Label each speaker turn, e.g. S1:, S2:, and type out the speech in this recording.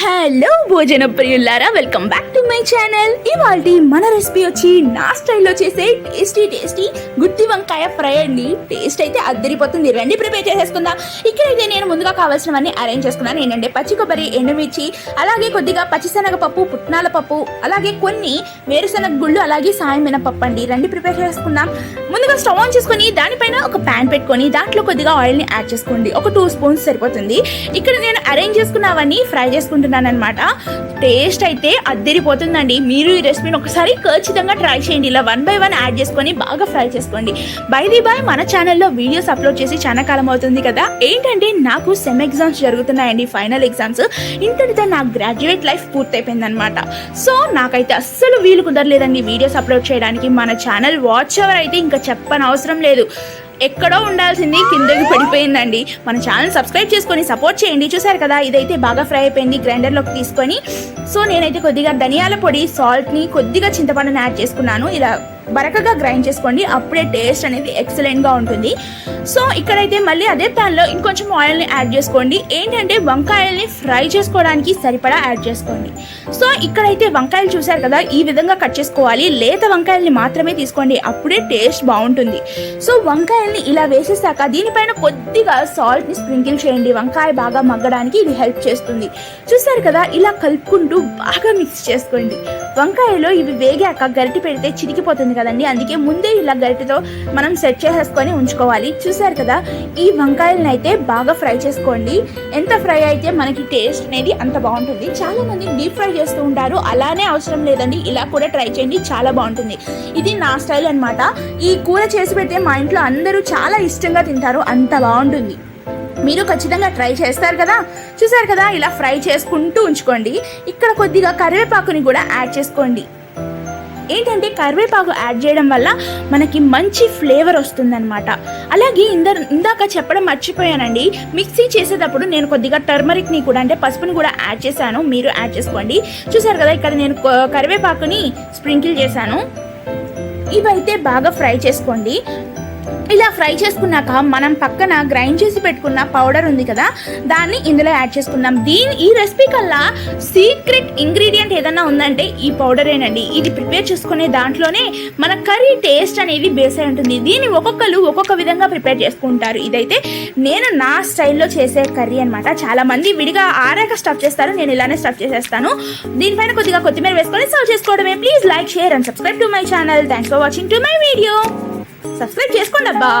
S1: Hello భోజన ప్రియులారా welcome back to my channel ఇవాళ మన రెసిపీ వచ్చి నా స్టైల్లో చేసే టేస్టీ టేస్టీ గుత్తి వంకాయ ఫ్రై అండి. టేస్ట్ అయితే అద్దరిపోతుంది. రండి ప్రిపేర్ చేసేసుకుందాం. ఇక్కడైతే నేను ముందుగా కావాల్సినవన్నీ అరేంజ్ చేసుకున్నాను. ఏంటంటే పచ్చి కొబ్బరి ఎండుమిర్చి అలాగే కొద్దిగా పచ్చిశనగ పప్పు పుట్నాల పప్పు అలాగే కొన్ని వేరుశనగ గుళ్ళు అలాగే సాయం మినపప్పు అండి. రండి ప్రిపేర్ చేసుకుందాం. ముందుగా స్టవ్ ఆన్ చేసుకొని దానిపైన ఒక ప్యాన్ పెట్టుకొని దాంట్లో కొద్దిగా ఆయిల్ని యాడ్ చేసుకోండి. ఒక టూ స్పూన్స్ సరిపోతుంది. ఇక్కడ నేను అరేంజ్ చేసుకున్నవన్నీ ఫ్రై చేసుకుంటున్నాను. అనమాట టేస్ట్ అయితే అద్దరిపోతుందండి. మీరు ఈ రెసిపీని ఒకసారి ఖచ్చితంగా ట్రై చేయండి. ఇలా వన్ బై వన్ యాడ్ చేసుకొని బాగా ఫ్రై చేసుకోండి. బై ది బాయ్ మన ఛానల్లో వీడియోస్ అప్లోడ్ చేసి చాలా కాలం అవుతుంది కదా. ఏంటంటే నాకు సెమ్ ఎగ్జామ్స్ జరుగుతున్నాయండి ఫైనల్ ఎగ్జామ్స్ ఇంతటితో నా గ్రాడ్యుయేట్ లైఫ్ పూర్తయిపోయిందనమాట సో నాకైతే అస్సలు వీలు కుదరలేదండి వీడియోస్ అప్లోడ్ చేయడానికి. మన ఛానల్ వాచ్ అవర్ అయితే ఇంకా చెప్పని అవసరం లేదు. ఎక్కడో ఉండాల్సింది కిందకి పడిపోయిందండి. మన ఛానల్ సబ్స్క్రైబ్ చేసుకొని సపోర్ట్ చేయండి. చూసారు కదా ఇదైతే బాగా ఫ్రై అయిపోయింది గ్రైండర్లోకి తీసుకొని. సో నేనైతే కొద్దిగా ధనియాల పొడి సాల్ట్ని కొద్దిగా చింతపండుని యాడ్ చేసుకున్నాను. ఇలా బరకగా గ్రైండ్ చేసుకోండి. అప్పుడే టేస్ట్ అనేది ఎక్సలెంట్గా ఉంటుంది. సో ఇక్కడైతే మళ్ళీ అదే ప్యాన్లో ఇంకొంచెం ఆయిల్ని యాడ్ చేసుకోండి. ఏంటంటే వంకాయల్ని ఫ్రై చేసుకోవడానికి సరిపడా యాడ్ చేసుకోండి. సో ఇక్కడైతే వంకాయలు చూసారు కదా ఈ విధంగా కట్ చేసుకోవాలి. లేత వంకాయల్ని మాత్రమే తీసుకోండి. అప్పుడే టేస్ట్ బాగుంటుంది. సో వంకాయల్ని ఇలా వేసేసాక దీనిపైన కొద్దిగా సాల్ట్ని స్ప్రింకిల్ చేయండి. వంకాయ బాగా మగ్గడానికి ఇది హెల్ప్ చేస్తుంది. చూసారు కదా ఇలా కలుపుకుంటూ బాగా మిక్స్ చేసుకోండి. వంకాయలో ఇవి వేగాక గరిటి పెడితే చిరిగిపోతుంది కదండి. అందుకే ముందే ఇలా గరిటెతో మనం సెట్ చేసేసుకొని ఉంచుకోవాలి. చూసారు కదా ఈ వంకాయలను అయితే బాగా ఫ్రై చేసుకోండి. ఎంత ఫ్రై అయితే మనకి టేస్ట్ అనేది అంత బాగుంటుంది. చాలా మంది డీప్ ఫ్రై చేస్తూ ఉంటారు. అలానే అవసరం లేదండి. ఇలా కూడా ట్రై చేయండి. చాలా బాగుంటుంది. ఇది నా స్టైల్ అన్నమాట. ఈ కూర చేసి పెడితే మా ఇంట్లో అందరూ చాలా ఇష్టంగా తింటారు. అంత బాగుంటుంది. మీరు ఖచ్చితంగా ట్రై చేస్తారు కదా. చూసారు కదా ఇలా ఫ్రై చేసుకుంటూ ఉంచుకోండి. ఇక్కడ కొద్దిగా కరివేపాకుని కూడా యాడ్ చేసుకోండి. ఏంటంటే కరివేపాకు యాడ్ చేయడం వల్ల మనకి మంచి ఫ్లేవర్ వస్తుందన్నమాట. అలాగే ఇంద ఇందాక చెప్పడం మర్చిపోయానండి. మిక్సీ చేసేటప్పుడు నేను కొద్దిగా టర్మరిక్ని కూడా అంటే పసుపుని కూడా యాడ్ చేశాను. మీరు యాడ్ చేసుకోండి. చూసారు కదా ఇక్కడ నేను కరివేపాకుని స్ప్రింకిల్ చేశాను. ఇవైతే బాగా ఫ్రై చేసుకోండి. ఇలా ఫ్రై చేసుకున్నాక మనం పక్కన గ్రైండ్ చేసి పెట్టుకున్న పౌడర్ ఉంది కదా దాన్ని ఇందులో యాడ్ చేసుకుందాం. దీని ఈ రెసిపీ కల్లా సీక్రెట్ ఇంగ్రీడియంట్ ఏదన్నా ఉందంటే ఈ పౌడరేనండి. ఇది ప్రిపేర్ చేసుకునే దాంట్లోనే మన కర్రీ టేస్ట్ అనేది బేస్ అయి ఉంటుంది. దీన్ని ఒక్కొక్కరు ఒక్కొక్క విధంగా ప్రిపేర్ చేసుకుంటారు. ఇదైతే నేను నా స్టైల్లో చేసే కర్రీ అనమాట చాలా మంది విడిగా ఆరాక స్టఫ్ చేస్తారు. నేను ఇలానే స్టఫ్ చేసేస్తాను. దీనిపైన కొద్దిగా కొత్తిమీర వేసుకొని సర్వ్ చేసుకోవడమే. Please like share and subscribe to my channel. Thanks for watching to my video subscribe చేసుకోండి అబ్బా